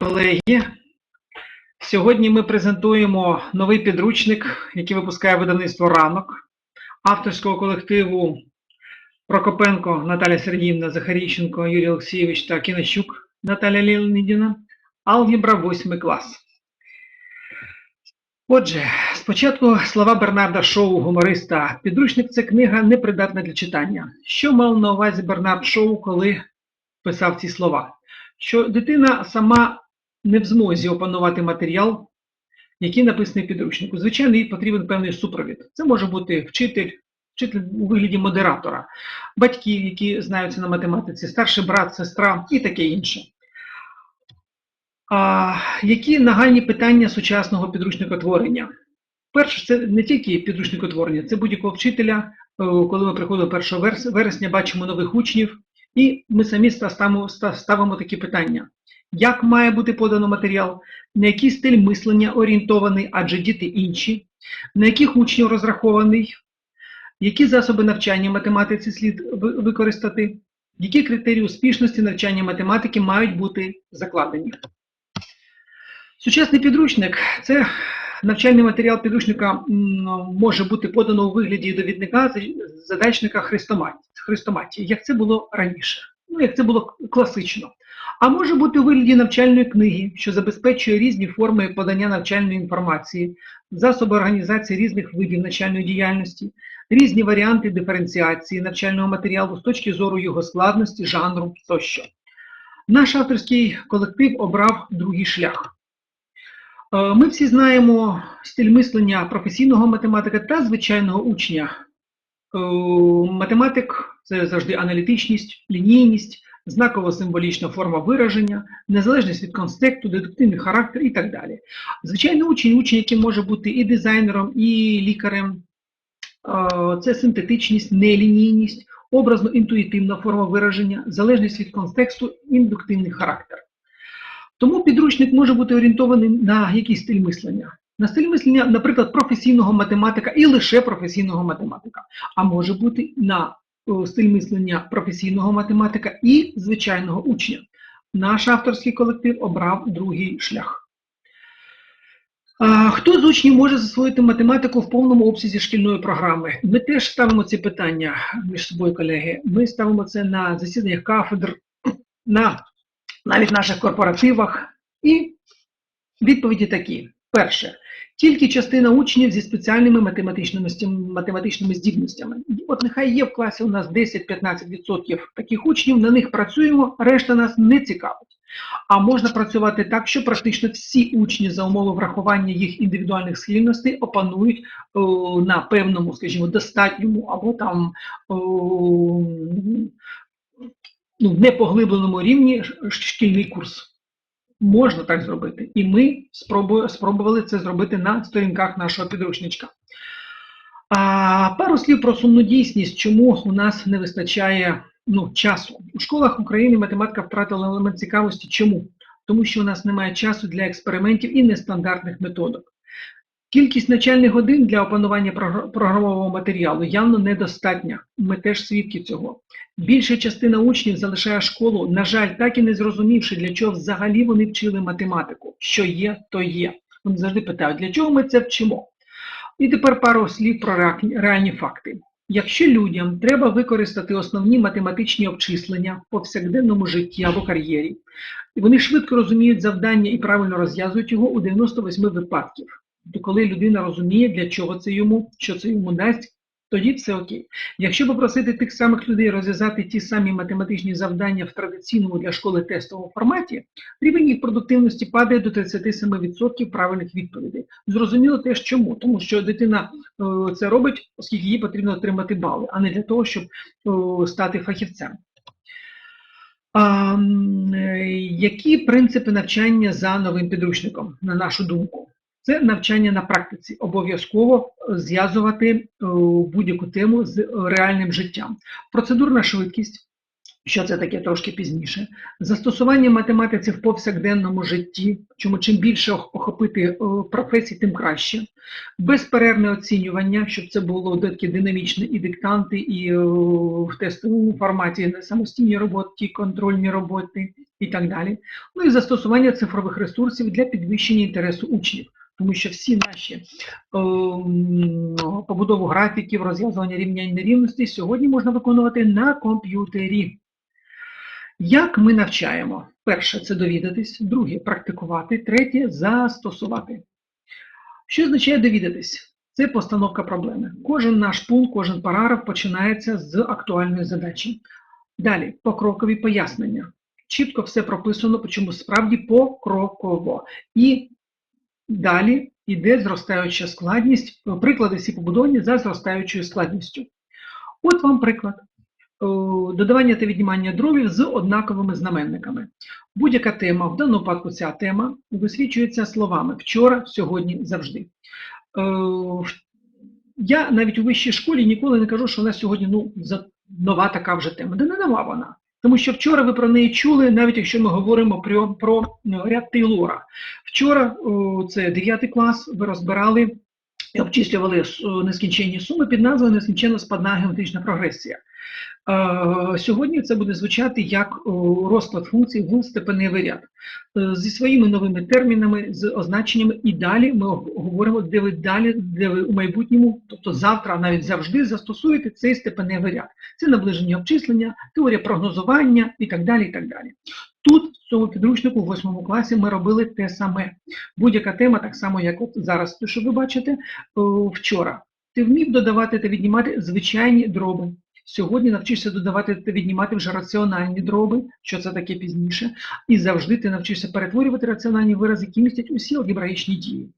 колеги. Сьогодні ми презентуємо новий підручник, який випускає видавництво ранок авторського колективу Прокопенко Наталя Сергіївна, Захарійченко, Юрій Олексійович та Кінощук Наталя Леонідівна. Алгебра 8 клас. Отже, спочатку слова Бернарда Шоу, гумориста. Підручник це книга непридатна для читання. Що мав на увазі Бернард Шоу, коли писав ці слова? Що дитина сама не в змозі опанувати матеріал, який написаний в підручнику. Звичайно, їй потрібен певний супровід. Це може бути вчитель, вчитель у вигляді модератора, батьки, які знаються на математиці, старший брат, сестра і таке інше. А, які нагальні питання сучасного підручникотворення? Перше, це не тільки підручникотворення, це будь-якого вчителя, е, коли ми приходимо 1 вересня, бачимо нових учнів, і ми самі ставимо, ставимо такі питання. Як має бути подано матеріал, на який стиль мислення орієнтований, адже діти інші, на яких учнів розрахований, які засоби навчання математиці слід використати, які критерії успішності навчання математики мають бути закладені. Сучасний підручник це навчальний матеріал підручника може бути подано у вигляді довідника задачника хрестоматії, як це було раніше, ну як це було класично. А може бути у вигляді навчальної книги, що забезпечує різні форми подання навчальної інформації, засоби організації різних видів навчальної діяльності, різні варіанти диференціації навчального матеріалу з точки зору його складності, жанру тощо. Наш авторський колектив обрав другий шлях. Е, Ми всі знаємо стиль мислення професійного математика та звичайного учня. Е, Математик це завжди аналітичність, лінійність, знаково-символічна форма вираження, незалежність від контексту, дедуктивний характер і так далі. Звичайно, учень, учень, який може бути і дизайнером, і лікарем, це синтетичність, нелінійність, образно-інтуїтивна форма вираження, залежність від контексту, індуктивний характер. Тому підручник може бути орієнтований на якийсь стиль мислення. На стиль мислення, наприклад, професійного математика і лише професійного математика, а може бути на стиль мислення професійного математика і звичайного учня. Наш авторський колектив обрав другий шлях. Хто з учнів може засвоїти математику в повному обсязі шкільної програми? Ми теж ставимо ці питання між собою, колеги. Ми ставимо це на засіданнях кафедр, на навіть наших корпоративах. І відповіді такі: перше, тільки частина учнів зі спеціальними математичними, математичними здібностями. От нехай є в класі у нас 10-15% таких учнів, на них працюємо, решта нас не цікавить. А можна працювати так, що практично всі учні за умови врахування їх індивідуальних схильностей опанують о, на певному, скажімо, достатньому або там о, ну, непоглибленому рівні шкільний курс. Можна так зробити. І ми спробували це зробити на сторінках нашого підручничка. А, пару слів про сумну дійсність, чому у нас не вистачає ну, часу. У школах України математика втратила елемент цікавості. Чому? Тому що у нас немає часу для експериментів і нестандартних методик. Кількість навчальних годин для опанування програ- програмового матеріалу явно недостатня. Ми теж свідки цього. Більша частина учнів залишає школу, на жаль, так і не зрозумівши, для чого взагалі вони вчили математику. Що є, то є. Вони завжди питають, для чого ми це вчимо? І тепер пару слів про реальні факти. Якщо людям треба використати основні математичні обчислення в повсякденному житті або кар'єрі, вони швидко розуміють завдання і правильно розв'язують його у 98 випадків. То коли людина розуміє, для чого це йому, що це йому дасть, тоді все окей. Якщо попросити тих самих людей розв'язати ті самі математичні завдання в традиційному для школи тестовому форматі, рівень їх продуктивності падає до 37% правильних відповідей. Зрозуміло теж чому, тому що дитина е, це робить, оскільки їй потрібно отримати бали, а не для того, щоб стати фахівцем. А, е, які принципи навчання за новим підручником, на нашу думку? Це навчання на практиці. Обов'язково зв'язувати е, будь-яку тему з реальним життям. Процедурна швидкість, що це таке трошки пізніше. Застосування математиці в повсякденному житті, чому чим більше охопити е, професій, тим краще. Безперервне оцінювання, щоб це було такі динамічні і диктанти, і е, в тестовому форматі самостійні роботи, контрольні роботи, і так далі. Ну і застосування цифрових ресурсів для підвищення інтересу учнів, тому що всі наші ем, побудову графіків, розв'язування рівнянь нерівності сьогодні можна виконувати на комп'ютері. Як ми навчаємо? Перше це довідатись, друге практикувати, третє застосувати. Що означає довідатись? Це постановка проблеми. Кожен наш пункт, кожен параграф починається з актуальної задачі. Далі покрокові пояснення. Чітко все прописано, чому справді покроково. І далі йде зростаюча складність, приклади всі побудовані за зростаючою складністю. От вам приклад. Е, Додавання та віднімання дробів з однаковими знаменниками. Будь-яка тема, в даному випадку ця тема, висвічується словами вчора, сьогодні, завжди. Е, Я навіть у вищій школі ніколи не кажу, що вона сьогодні ну, нова така вже тема. Да не нова вона. Тому що вчора ви про неї чули, навіть якщо ми говоримо про, про ну, ряд Тейлора. Вчора, о, це 9 клас, ви розбирали і обчислювали нескінченні суми під назвою Нескінченна спадна геометрична прогресія. Сьогодні це буде звучати як розклад функцій в степеневий ряд Е, зі своїми новими термінами, з означеннями, і далі ми говоримо, де ви далі, де ви у майбутньому, тобто завтра, а навіть завжди застосуєте цей степеневий ряд. Це наближення обчислення, теорія прогнозування і так далі. і так далі. Тут, в цьому підручнику, в восьмому класі, ми робили те саме. Будь-яка тема, так само, як от зараз, те, що ви бачите, вчора. Ти вмів додавати та віднімати звичайні дроби. Сьогодні навчишся додавати та віднімати вже раціональні дроби, що це таке пізніше, і завжди ти навчишся перетворювати раціональні вирази, які містять усі алгебраїчні дії.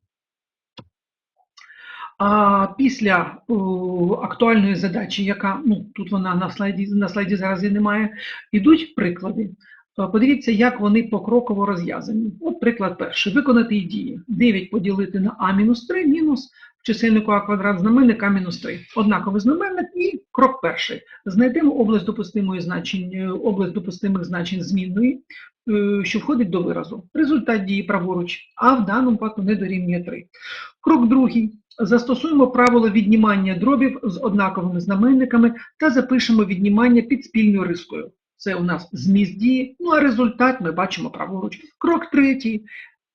А після о, актуальної задачі, яка ну тут вона на слайді на слайді зараз і немає, ідуть приклади. Подивіться, як вони покроково розв'язані. От приклад перший. Виконати дії. 9 поділити на а мінус 3 мінус в чисельнику а квадрат знаменник а мінус 3. Однаковий знаменник і крок перший. Знайдемо область допустимої значень, е, область допустимих значень змінної, е, що входить до виразу. Результат дії праворуч, а в даному випадку не дорівнює 3. Крок другий. Застосуємо правило віднімання дробів з однаковими знаменниками та запишемо віднімання під спільною рискою. Це у нас зміст дії, ну а результат ми бачимо праворуч. Крок третій.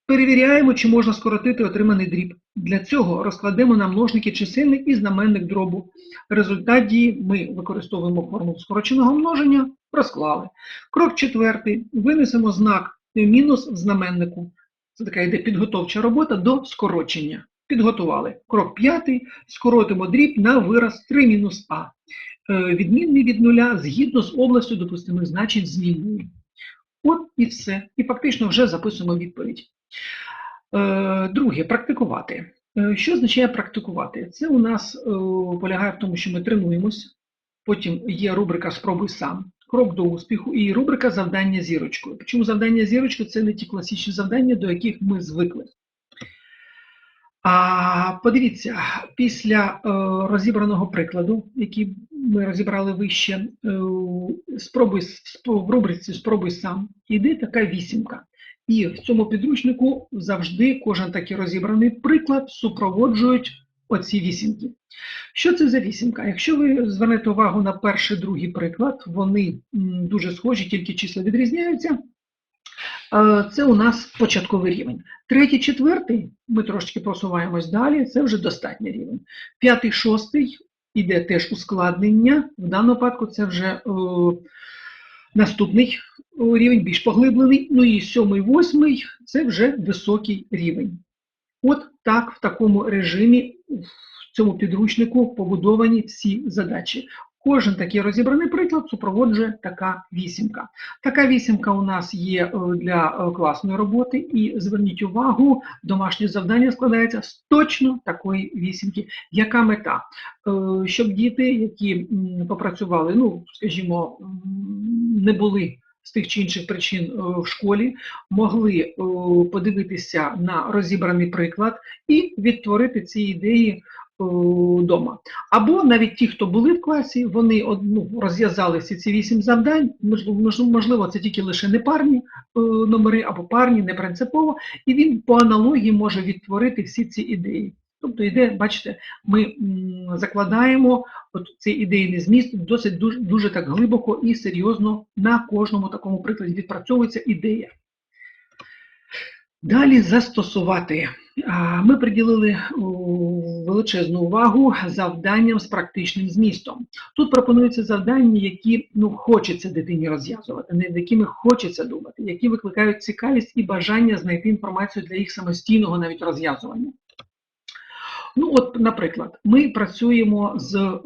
Перевіряємо, чи можна скоротити отриманий дріб. Для цього розкладемо на множники чисельник і знаменник дробу. Результат дії ми використовуємо формулу скороченого множення, розклали. Крок четвертий. Винесемо знак мінус в знаменнику. Це така йде підготовча робота до скорочення. Підготували. Крок п'ятий. Скоротимо дріб на вираз 3 мінус а. Е, Відмінний від нуля згідно з областю допустимих значень змінної. От і все. І фактично вже записуємо відповідь. Е, Друге, практикувати. Е, Що означає практикувати? Це у нас полягає в тому, що ми тренуємось, потім є рубрика Спробуй сам, крок до успіху і рубрика Завдання зірочкою. Чому завдання зірочкою це не ті класичні завдання, до яких ми звикли. А подивіться, після розібраного прикладу, який ми розібрали вище, е, спробуй, в рубриці Спробуй сам, йде така вісімка. І в цьому підручнику завжди кожен такий розібраний приклад супроводжують оці вісімки. Що це за вісімка? Якщо ви звернете увагу на перший, другий приклад, вони дуже схожі, тільки числа відрізняються. Е, Це у нас початковий рівень. Третій, четвертий, ми трошки просуваємось далі, це вже достатній рівень. П'ятий, шостий іде теж ускладнення. В даному випадку це вже е, наступний е, рівень, більш поглиблений. Ну і сьомий, восьмий це вже високий рівень. От так, в такому режимі, в цьому підручнику побудовані всі задачі. Кожен такий розібраний приклад супроводжує така вісімка. Така вісімка у нас є е, для е, класної роботи, і зверніть увагу, домашнє завдання складається з точно такої вісімки. Яка мета? Е, Щоб діти, які попрацювали, ну, скажімо, не були з тих чи інших причин в школі, могли подивитися на розібраний приклад і відтворити ці ідеї вдома. Або навіть ті, хто були в класі, вони ну, розв'язали всі ці вісім завдань. Можливо, це тільки лише непарні е, номери або парні, не принципово, і він по аналогії може відтворити всі ці ідеї. Тобто йде, бачите, ми закладаємо от цей ідейний зміст досить дуже, дуже так глибоко і серйозно на кожному такому прикладі відпрацьовується ідея. Далі застосувати. Ми приділили величезну увагу завданням з практичним змістом. Тут пропонуються завдання, які ну, хочеться дитині розв'язувати, над якими хочеться думати, які викликають цікавість і бажання знайти інформацію для їх самостійного навіть розв'язування. Ну, от, наприклад, ми працюємо з е,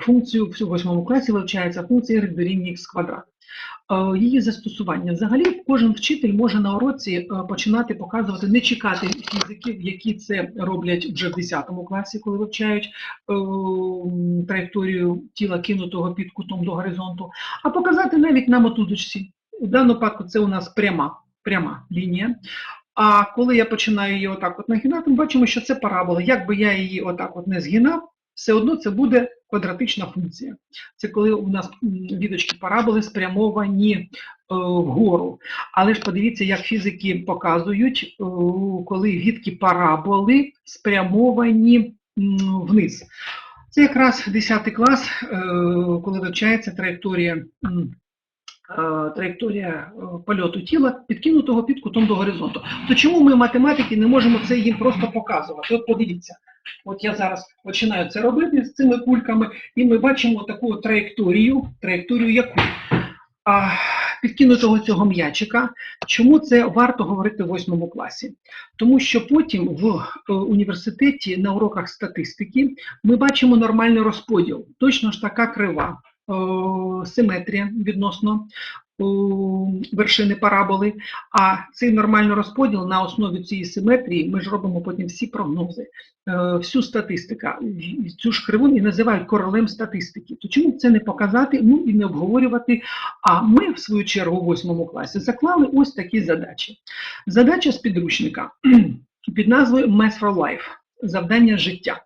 функцією в восьмому класі вивчається функція дорівнює x квадрат. Е, Її застосування. Взагалі, кожен вчитель може на уроці е, починати показувати, не чекати фізиків, які це роблять вже в 10 класі, коли вивчають е, траєкторію тіла кинутого під кутом до горизонту, а показати навіть на мотузочці. У даному випадку це у нас пряма, пряма лінія. А коли я починаю її отак от нагинати, ми бачимо, що це парабола. Як би я її отак от не згинав, все одно це буде квадратична функція. Це коли у нас відочки параболи спрямовані е, вгору. Але ж подивіться, як фізики показують, е, коли відки параболи спрямовані вниз. Це якраз 10 клас, е, коли вивчається траєкторія. Траєкторія польоту тіла, підкинутого під кутом до горизонту. То чому ми, математики, не можемо це їм просто показувати? От подивіться, от я зараз починаю це робити з цими кульками, і ми бачимо таку траєкторію, траєкторію яку? А, підкинутого цього м'ячика. Чому це варто говорити в восьмому класі? Тому що потім в е, університеті на уроках статистики ми бачимо нормальний розподіл, точно ж така крива, е, симетрія відносно вершини параболи. А цей нормальний розподіл на основі цієї симетрії ми ж робимо потім всі прогнози, е, всю статистику. Цю ж криву і називають королем статистики. То чому це не показати, ну і не обговорювати? А ми, в свою чергу, у восьмому класі заклали ось такі задачі. Задача з підручника під назвою Math for Life завдання життя.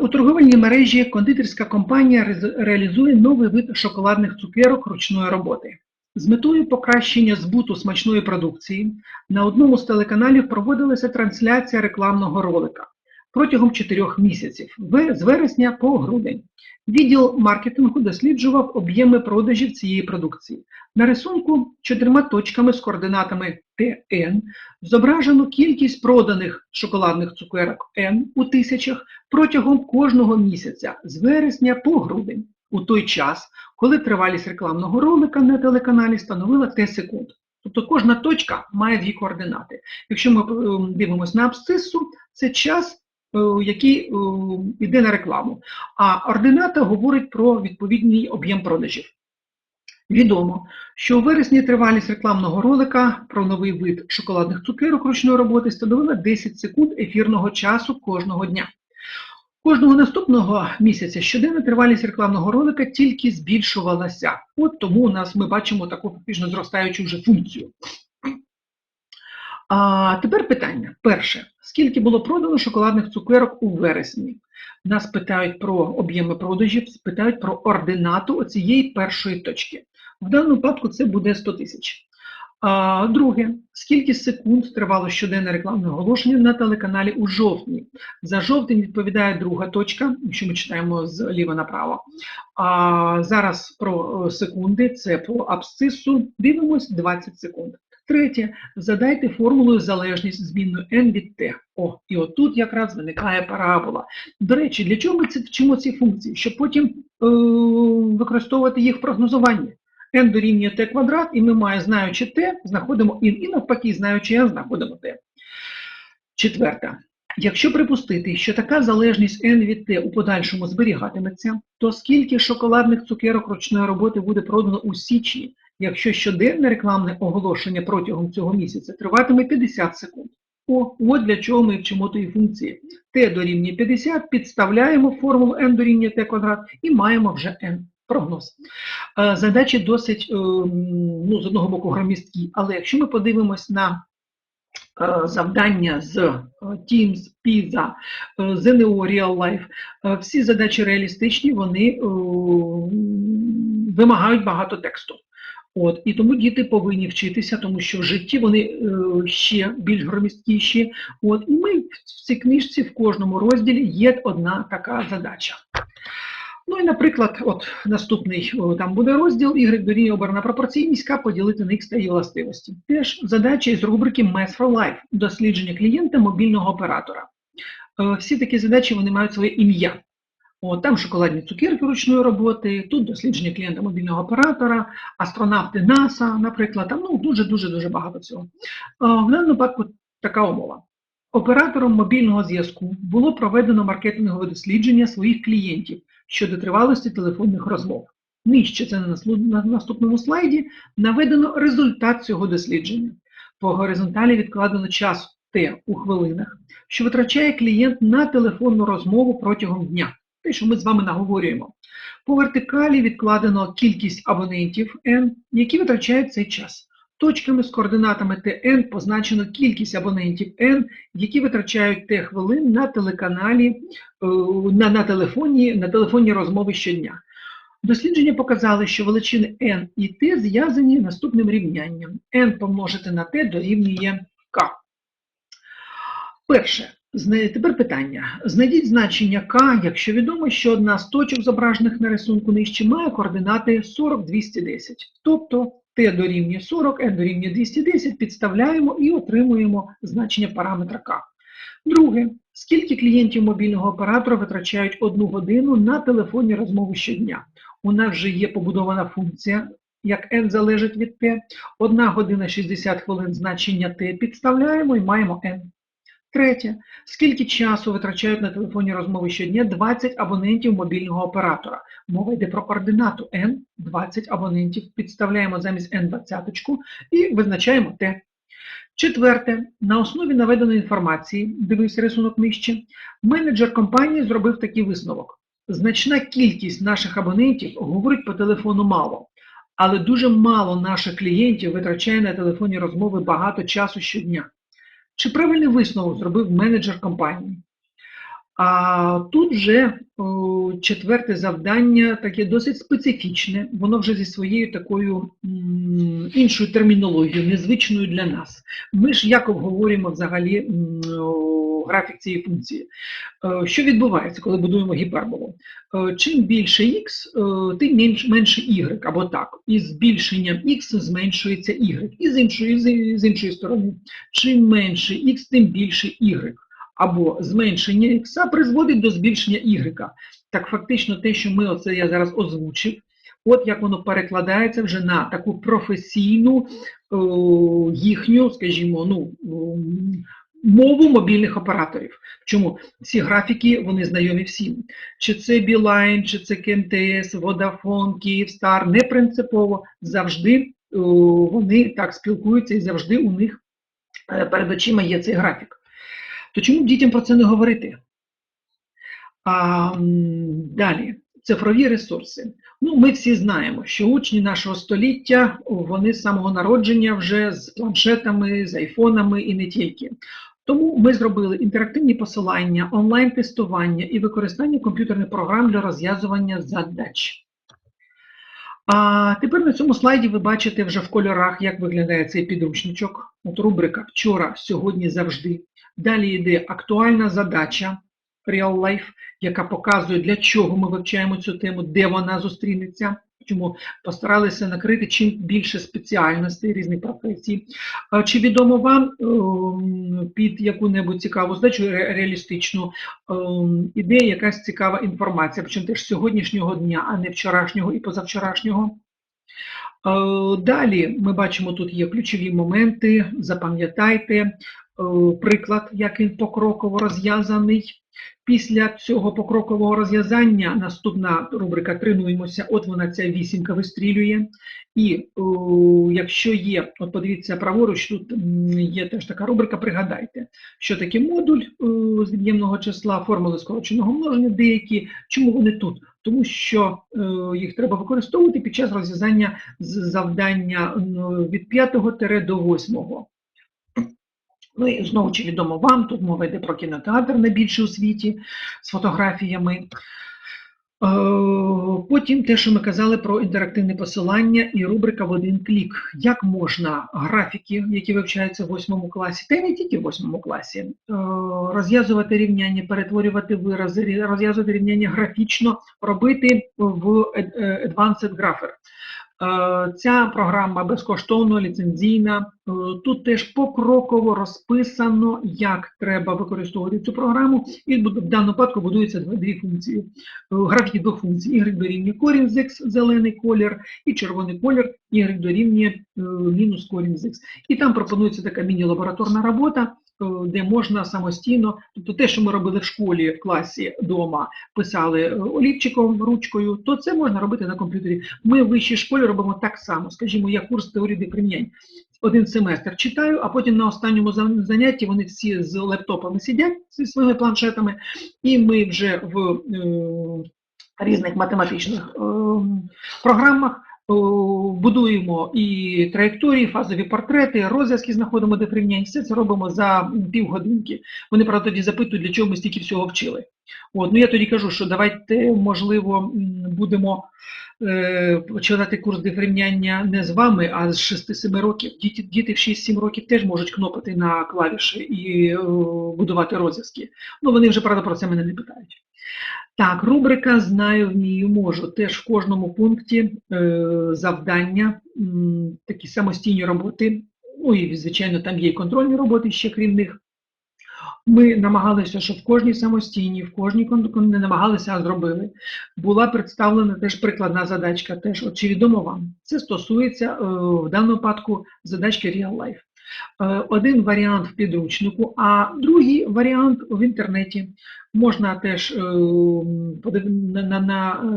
У торговельній мережі кондитерська компанія реалізує новий вид шоколадних цукерок ручної роботи. З метою покращення збуту смачної продукції на одному з телеканалів проводилася трансляція рекламного ролика протягом чотирьох місяців з вересня по грудень. Відділ маркетингу досліджував об'єми продажів цієї продукції. На рисунку чотирма точками з координатами ТН зображено кількість проданих шоколадних цукерок N у тисячах протягом кожного місяця з вересня по грудень, у той час, коли тривалість рекламного ролика на телеканалі становила Т секунд. Тобто кожна точка має дві координати. Якщо ми е, дивимося на абсцису, це час, який е, йде на рекламу, а ордината говорить про відповідний об'єм продажів. Відомо, що у вересні тривалість рекламного ролика про новий вид шоколадних цукерок ручної роботи становила 10 секунд ефірного часу кожного дня. Кожного наступного місяця щоденна тривалість рекламного ролика тільки збільшувалася. От тому у нас ми бачимо таку фактично зростаючу вже функцію. А тепер питання. Перше, скільки було продано шоколадних цукерок у вересні? Нас питають про об'єми продажів, питають про ординату оцієї першої точки. В даному випадку це буде 100 тисяч. Друге, скільки секунд тривало щоденне рекламне оголошення на телеканалі у жовтні? За жовтень відповідає друга точка, якщо ми читаємо зліва направо. А зараз про е, секунди, це по абсцису. Дивимось 20 секунд. Третє, задайте формулою залежність змінною n від t. О, і отут якраз виникає парабола. До речі, для чого ми вчимо ці функції? Щоб потім е, використовувати їх в прогнозуванні. n дорівнює t квадрат, і ми маємо, знаючи t, знаходимо in, і навпаки, знаючи n, знаходимо t. Четверта. Якщо припустити, що така залежність n від t у подальшому зберігатиметься, то скільки шоколадних цукерок ручної роботи буде продано у січні, якщо щоденне рекламне оголошення протягом цього місяця триватиме 50 секунд? О, от для чого ми вчимо тої функції. t дорівнює 50, підставляємо формулу n дорівнює t квадрат і маємо вже n. Прогноз. Е, Задачі досить, е, ну, з одного боку, громісткі, але якщо ми подивимось на е, завдання з Teams, PISA, ЗНО, Real Life, всі задачі реалістичні, вони вимагають багато тексту. От, і тому діти повинні вчитися, тому що в житті вони е, ще більш громісткіші. От, і ми в цій книжці в кожному розділі є одна така задача. Ну і, наприклад, от наступний о, там буде розділ Y дорівнює оберна пропорційність, К поділити на X та її властивості. Теж задача із рубрики Math for Life – дослідження клієнта мобільного оператора. Е, Всі такі задачі вони мають своє ім'я. От, там шоколадні цукерки ручної роботи, тут дослідження клієнта мобільного оператора, астронавти НАСА, наприклад, там ну, дуже-дуже-дуже багато цього. В даному випадку така умова. Оператором мобільного зв'язку було проведено маркетингове дослідження своїх клієнтів щодо тривалості телефонних розмов. Нижче це на наступному слайді наведено результат цього дослідження. По горизонталі відкладено час Т у хвилинах, що витрачає клієнт на телефонну розмову протягом дня. Те, що ми з вами наговорюємо. По вертикалі відкладено кількість абонентів N, які витрачають цей час. Точками з координатами ТН позначено кількість абонентів N, які витрачають Т хвилин на телеканалі, е, на, на, телефонні, на телефонні розмови щодня. Дослідження показали, що величини n і t зв'язані наступним рівнянням. n помножити на t дорівнює k. Перше. Тепер питання. Знайдіть значення k, якщо відомо, що одна з точок, зображених на рисунку нижче, має координати 40, 210. Тобто t дорівнює 40, n дорівнює 210, підставляємо і отримуємо значення параметра k. Друге. Скільки клієнтів мобільного оператора витрачають одну годину на телефонні розмови щодня? У нас вже є побудована функція, як n залежить від t. Одна година 60 хвилин значення t підставляємо і маємо n. Третє. Скільки часу витрачають на телефонні розмови щодня 20 абонентів мобільного оператора? Мова йде про координату n, 20 абонентів. Підставляємо замість n 20 і визначаємо t. Четверте, на основі наведеної інформації, дивився рисунок нижче, менеджер компанії зробив такий висновок. Значна кількість наших абонентів говорить по телефону мало, але дуже мало наших клієнтів витрачає на телефонні розмови багато часу щодня. Чи правильний висновок зробив менеджер компанії? А тут вже о, четверте завдання таке досить специфічне, воно вже зі своєю такою іншою термінологією, незвичною для нас. Ми ж як обговорюємо взагалі м, графік цієї функції. Е, Що відбувається, коли будуємо гіперболу? Е, Чим більше x, е, тим менше y, або так. І збільшенням x зменшується y. І з іншої, з- іншої сторони, чим менше x, тим більше y. Або зменшення x призводить до збільшення y. Так фактично те, що ми оце я зараз озвучив, от як воно перекладається вже на таку професійну їхню, скажімо, ну, мову мобільних операторів. Чому ці графіки вони знайомі всім? Чи це Білайн, чи це КМТС, Vodafone, Київстар, не принципово завжди вони так спілкуються і завжди у них е, перед очима є цей графік. То чому б дітям про це не говорити? А, далі, цифрові ресурси. Ну, ми всі знаємо, що учні нашого століття вони з самого народження вже з планшетами, з айфонами і не тільки. Тому ми зробили інтерактивні посилання, онлайн-тестування і використання комп'ютерних програм для розв'язування задач. А тепер на цьому слайді ви бачите вже в кольорах, як виглядає цей підручничок. От рубрика Вчора, сьогодні, завжди. Далі йде актуальна задача Real Life, яка показує, для чого ми вивчаємо цю тему, де вона зустрінеться. Чому постаралися накрити чим більше спеціальностей різних професій. Чи відомо вам ем, під яку-небудь цікаву здачу реалістичну ем, іде якась цікава інформація, причому теж сьогоднішнього дня, а не вчорашнього і позавчорашнього? Е, Далі ми бачимо, тут є ключові моменти. Запам'ятайте приклад, як він покроково розв'язаний. Після цього покрокового розв'язання наступна рубрика Тренуємося. От вона ця вісімка вистрілює. І о, якщо є, от подивіться праворуч, тут є теж така рубрика Пригадайте, що таке модуль о, з від'ємного числа, формули скороченого множення деякі. Чому вони тут? Тому що е, їх треба використовувати під час розв'язання завдання від 5 до 8. Ну і знову чи відомо вам, тут мова йде про кінотеатр найбільший у світі з фотографіями. Е, Потім те, що ми казали про інтерактивне посилання і рубрика в один клік. Як можна графіки, які вивчаються в восьмому класі, та й не тільки в восьмому класі, е, розв'язувати рівняння, перетворювати вирази, розв'язувати рівняння графічно, робити в Advanced Grapher. Е, Ця програма безкоштовно ліцензійна. Е, Тут теж покроково розписано, як треба використовувати цю програму, і в даному випадку будуються дві функції. Е, Графіки двох функцій. Y дорівнює корінь з x, зелений колір, і червоний колір, Y дорівнює мінус корінь з x. І там пропонується така міні-лабораторна робота, де можна самостійно, тобто те, що ми робили в школі, в класі, вдома, писали е, олівчиком, ручкою, то це можна робити на комп'ютері. Ми в вищій школі робимо так само. Скажімо, я курс теорії депримінянь. Один семестр читаю, а потім на останньому зан- занятті вони всі з лептопами сидять зі своїми планшетами, і ми вже в е, різних математичних е, програмах е, будуємо і траєкторії, фазові портрети, розв'язки знаходимо де порівнянь. Все це робимо за півгодинки. Вони правда тоді запитують, для чого ми стільки всього вчили. От, ну я тоді кажу, що давайте, можливо, будемо е, починати курс дифрівняння не з вами, а з 6-7 років. Діти, діти в 6-7 років теж можуть кнопати на клавіші і е, будувати розв'язки. Ну, вони вже, правда, про це мене не питають. Так, рубрика Знаю, вмію, можу. Теж в кожному пункті е, завдання, м, такі самостійні роботи. Ну і, звичайно, там є і контрольні роботи ще крім них. Ми намагалися, щоб в кожній самостійній, в кожній не намагалися, а зробили. Була представлена теж прикладна задачка. Теж, от чи відомо вам? Це стосується е, в даному випадку задачки Real Life. Е, Один варіант в підручнику, а другий варіант в інтернеті. Можна теж е,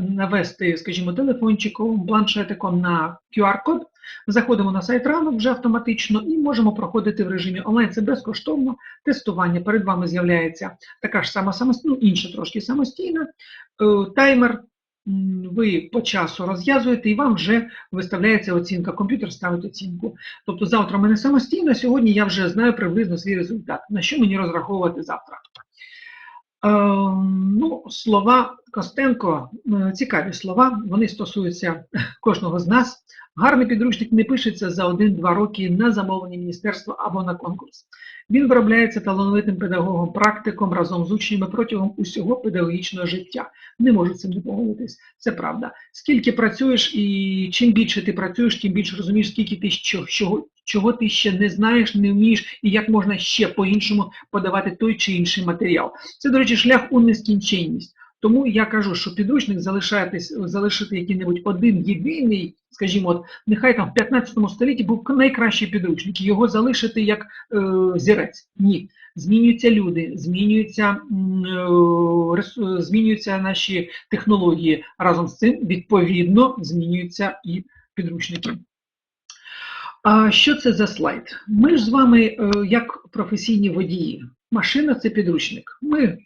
навести, скажімо, телефончиком, планшетиком на QR-код. Заходимо на сайт ранок вже автоматично і можемо проходити в режимі онлайн. Це безкоштовно тестування. Перед вами з'являється така ж сама самостійна, ну, інша трошки самостійна, е, таймер. Ви по часу розв'язуєте і вам вже виставляється оцінка. Комп'ютер ставить оцінку. Тобто завтра мене самостійно, сьогодні я вже знаю приблизно свій результат. На що мені розраховувати завтра? Е, ну, слова Костенко, е, цікаві слова, вони стосуються кожного з нас. Гарний підручник не пишеться за 1-2 роки на замовлення міністерства або на конкурс. Він виробляється талановитим педагогом, практиком разом з учнями протягом усього педагогічного життя. Не можу з цим не погодитись. Це правда. Скільки працюєш, і чим більше ти працюєш, тим більше розумієш, скільки ти чого, чого ти ще не знаєш, не вмієш, і як можна ще по-іншому подавати той чи інший матеріал. Це, до речі, шлях у нескінченність. Тому я кажу, що підручник залишатись, залишити який-небудь один єдиний, скажімо, от, нехай там в 15 столітті був найкращий підручник, його залишити як е, зірець. Ні. Змінюються люди, змінюються, е, змінюються наші технології. Разом з цим, відповідно, змінюються і підручники. А що це за слайд? Ми ж з вами, е, як професійні водії, машина це підручник. Ми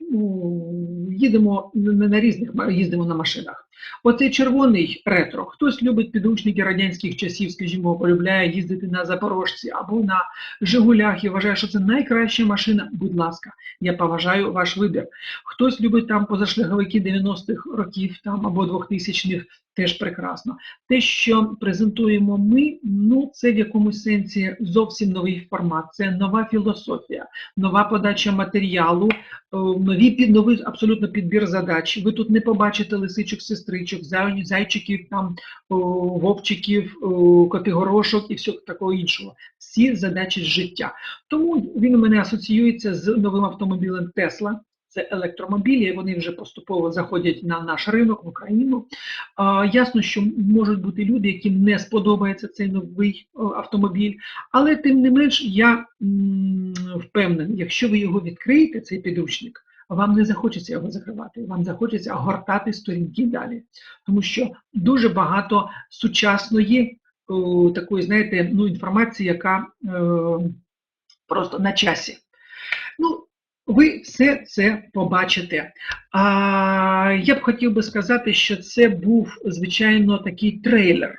їдемо на різних їздимо на машинах. Оцей червоний ретро. Хтось любить підручники радянських часів, скажімо, полюбляє їздити на Запорожці або на Жигулях і вважає, що це найкраща машина. Будь ласка, я поважаю ваш вибір. Хтось любить там позашляховики 90-х років там або 2000-х, теж прекрасно. Те, що презентуємо ми, ну це в якомусь сенсі зовсім новий формат, це нова філософія, нова подача матеріалу, е, нові новий абсолютно підбір задач. Ви тут не побачите лисичок, сестричок, зайчиків, там вовчиків, котигорошок і всього такого іншого. Всі задачі з життя. Тому він у мене асоціюється з новим автомобілем Тесла. Це електромобілі, вони вже поступово заходять на наш ринок в Україну. Ясно, що можуть бути люди, яким не сподобається цей новий автомобіль, але тим не менш я впевнений, якщо ви його відкриєте, цей підручник, вам не захочеться його закривати, вам захочеться гортати сторінки далі, тому що дуже багато сучасної о, такої, знаєте, ну, інформації, яка е, просто на часі. Ну, ви все це побачите. А я б хотів би сказати, що це був, звичайно, такий трейлер,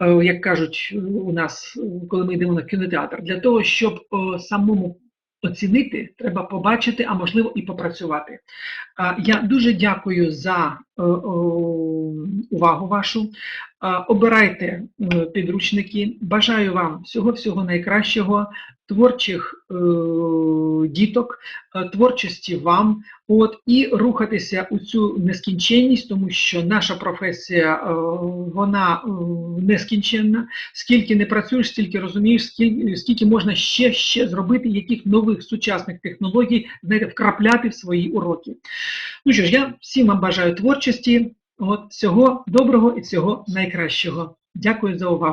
е, як кажуть у нас, коли ми йдемо на кінотеатр, для того, щоб е, самому оцінити, треба побачити, а можливо і попрацювати. Я дуже дякую за увагу вашу. Обирайте е, підручники. Бажаю вам всього-всього найкращого, творчих е, діток, е, творчості вам, от, і рухатися у цю нескінченність, тому що наша професія е, вона е, нескінченна. Скільки не працюєш, стільки розумієш, скільки, скільки можна ще, ще зробити, яких нових сучасних технологій знаєте, вкрапляти в свої уроки. Ну що ж, я всім вам бажаю творчості, от, всього доброго і всього найкращого. Дякую за увагу.